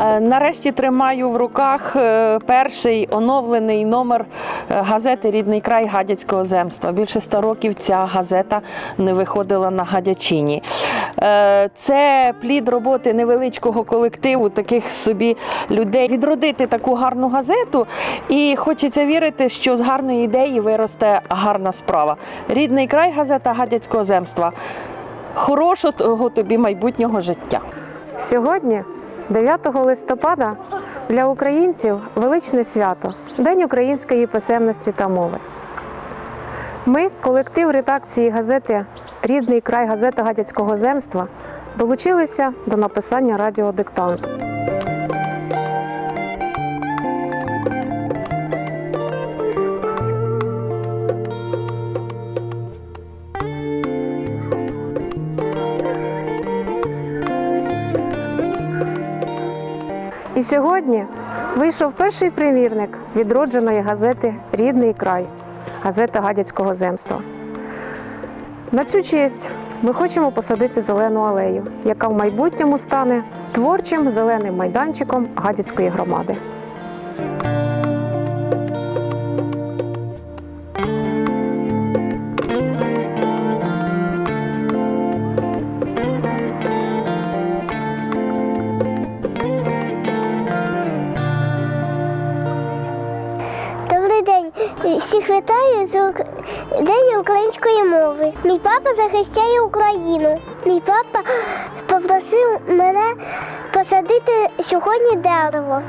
Е, Нарешті тримаю в руках е, перший оновлений номер е, газети Рідний край Гадяцького земства. Більше ста років ця газета не виходила на Гадячині. Це плід роботи невеличкого колективу, таких собі людей. Відродити таку гарну газету, і хочеться вірити, що з гарної ідеї виросте гарна справа. Рідний край газета Гадяцького земства. Хорошого тобі майбутнього життя. Сьогодні, 9 листопада, для українців величне свято День української писемності та мови. Ми, колектив редакції газети Рідний край газета Гадяцького земства, долучилися до написання радіодиктанту. І сьогодні вийшов перший примірник відродженої газети Рідний край, газета Гадяцького земства. На цю честь ми хочемо посадити зелену алею, яка в майбутньому стане творчим зеленим майданчиком Гадяцької громади. Всіх вітаю з День української мови. Мій папа захищає Україну. Мій папа попросив мене посадити сьогодні дерево.